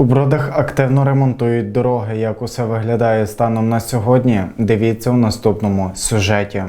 У бродах активно ремонтують дороги. Як усе виглядає станом на сьогодні? Дивіться у наступному сюжеті.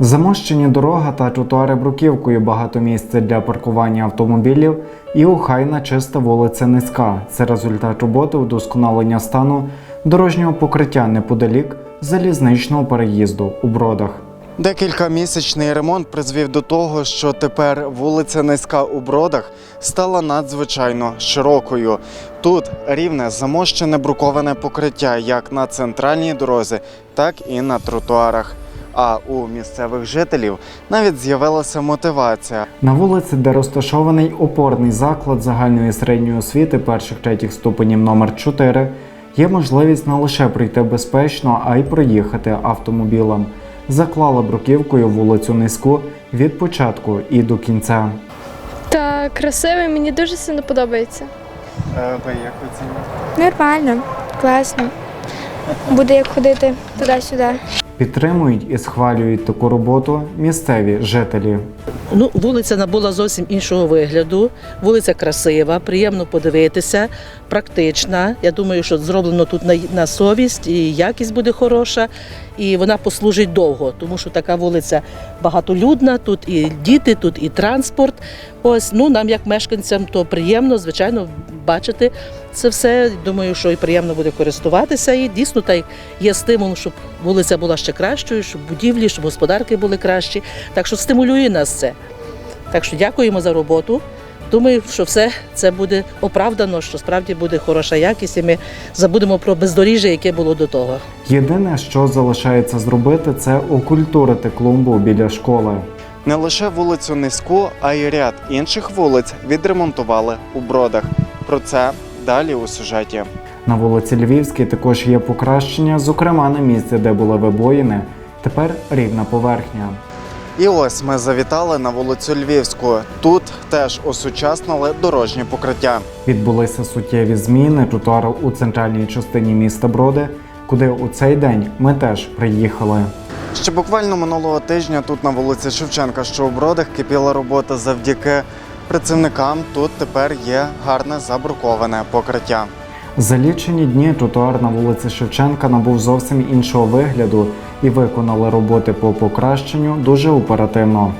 Замощені дорога та тротуари бруківкою, багато місця для паркування автомобілів і охайна чиста вулиця низька. Це результат роботи удосконалення стану дорожнього покриття неподалік залізничного переїзду у бродах. Декількамісячний ремонт призвів до того, що тепер вулиця Низька у Бродах стала надзвичайно широкою. Тут рівне замощене бруковане покриття як на центральній дорозі, так і на тротуарах. А у місцевих жителів навіть з'явилася мотивація. На вулиці, де розташований опорний заклад загальної середньої освіти перших третіх ступенів номер 4 є можливість не лише прийти безпечно, а й проїхати автомобілем. Заклала бруківкою вулицю Низьку від початку і до кінця. Та красивий, мені дуже сильно подобається. Ви як оцінюєте? Нормально, класно. Буде як ходити туди-сюди. Підтримують і схвалюють таку роботу місцеві жителі. Ну, вулиця набула зовсім іншого вигляду. Вулиця красива, приємно подивитися, практична. Я думаю, що зроблено тут на, на совість, і якість буде хороша, і вона послужить довго, тому що така вулиця багатолюдна, тут і діти, тут і транспорт. Ось ну нам, як мешканцям, то приємно, звичайно, бачити це все. Думаю, що і приємно буде користуватися. І дійсно так є стимул, щоб вулиця була ще кращою, щоб будівлі, щоб господарки були кращі. Так що стимулює нас це. Так що дякуємо за роботу. Думаю, що все це буде оправдано, що справді буде хороша якість, і ми забудемо про бездоріжжя, яке було до того. Єдине, що залишається зробити, це окультурити клумбу біля школи. Не лише вулицю Низьку, а й ряд інших вулиць відремонтували у бродах. Про це далі у сюжеті. На вулиці Львівській також є покращення, зокрема на місці, де були вибоїни, тепер рівна поверхня. І ось ми завітали на вулицю Львівську. Тут теж осучаснили дорожнє покриття. Відбулися суттєві зміни тротуару у центральній частині міста Броди, куди у цей день ми теж приїхали. Ще буквально минулого тижня тут на вулиці Шевченка, що у Бродах кипіла робота завдяки працівникам. Тут тепер є гарне забруковане покриття. За лічені дні тротуар на вулиці Шевченка набув зовсім іншого вигляду і виконали роботи по покращенню дуже оперативно.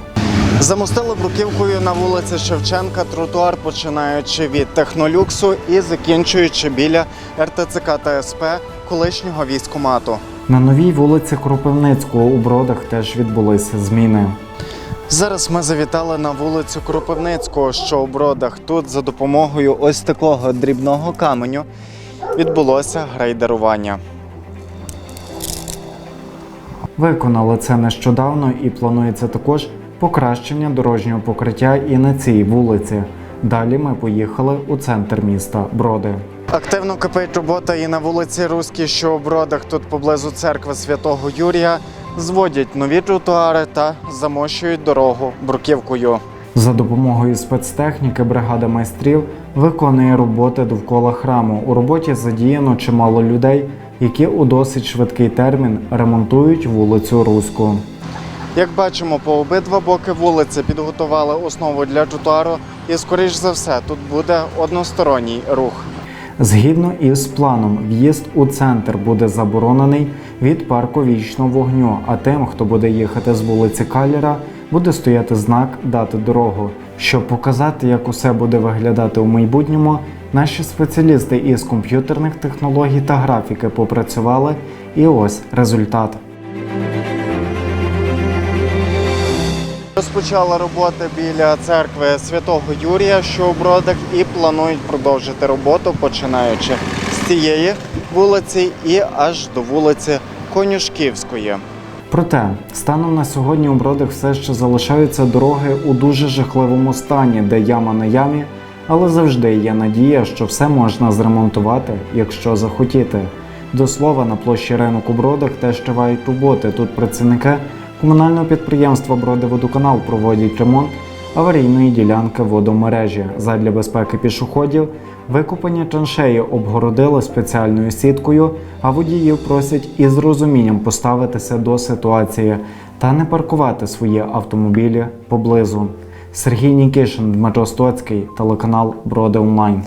Замостили бруківкою на вулиці Шевченка тротуар, починаючи від технолюксу і закінчуючи біля РТЦК та СП колишнього військкомату. На новій вулиці Кропивницького у Бродах теж відбулися зміни. Зараз ми завітали на вулицю Кропивницького, що у Бродах. Тут за допомогою ось такого дрібного каменю відбулося грейдерування. Виконали це нещодавно і планується також покращення дорожнього покриття і на цій вулиці. Далі ми поїхали у центр міста Броди. Активно кипить робота і на вулиці Руській, що у Бродах, тут поблизу церкви святого Юрія, зводять нові тротуари та замощують дорогу бруківкою. За допомогою спецтехніки бригада майстрів виконує роботи довкола храму. У роботі задіяно чимало людей, які у досить швидкий термін ремонтують вулицю Руську. Як бачимо, по обидва боки вулиці підготували основу для тротуару, і скоріш за все тут буде односторонній рух. Згідно із планом, в'їзд у центр буде заборонений від парку вічного вогню. А тим, хто буде їхати з вулиці Каліра, буде стояти знак дати дорогу. Щоб показати, як усе буде виглядати у майбутньому, наші спеціалісти із комп'ютерних технологій та графіки попрацювали, і ось результат. Розпочали роботи біля церкви святого Юрія, що у Бродах, і планують продовжити роботу, починаючи з цієї вулиці і аж до вулиці Конюшківської. Проте станом на сьогодні у Бродах все ще залишаються дороги у дуже жахливому стані, де яма на ямі, але завжди є надія, що все можна зремонтувати, якщо захотіти. До слова, на площі ринок у Бродах теж тривають роботи. Тут працівники комунального підприємства Бродиводоканал проводять ремонт аварійної ділянки водомережі. Задля безпеки пішоходів викопані траншеї обгородили спеціальною сіткою, а водіїв просять із розумінням поставитися до ситуації та не паркувати свої автомобілі поблизу. Сергій Нікішин, Дмитро Стоцький, телеканал Броди Онлайн.